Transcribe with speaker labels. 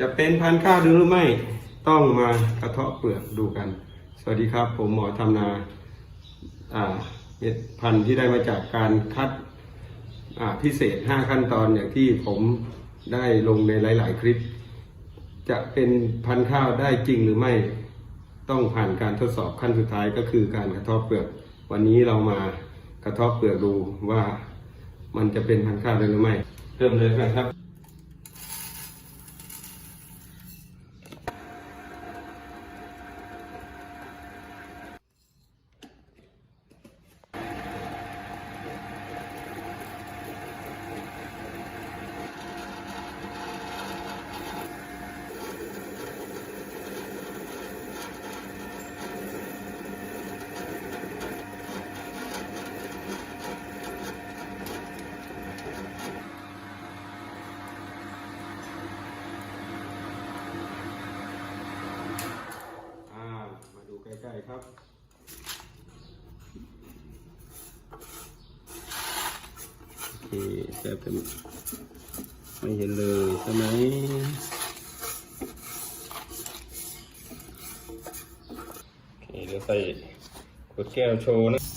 Speaker 1: จะเป็นพันธุ์ข้าวหรือไม่ต้องมากระเทาะเปลือกดูกัน สวัสดีครับ ผมหมอทำนาอ่าเม็ดพันธุ์ที่ได้มาจากการคัดพิเศษ 5 ขั้นตอนอย่างที่ผมได้ลงในหลาย ๆ คลิป จะเป็นพันธุ์ข้าวได้จริงหรือไม่ต้องผ่านการทดสอบขั้นสุดท้ายก็คือการกระเทาะเปลือก วันนี้เรามากระเทาะเปลือกดูว่ามันจะเป็นพันธุ์ข้าวได้หรือไม่ เริ่มเลยกันครับ อ่ามาดูใกล้ๆครับ โอเคจะเป็นไม่เห็นเลยใช่ไหมโอเคเดี๋ยวใส่ขวดแก้วโชว์นะ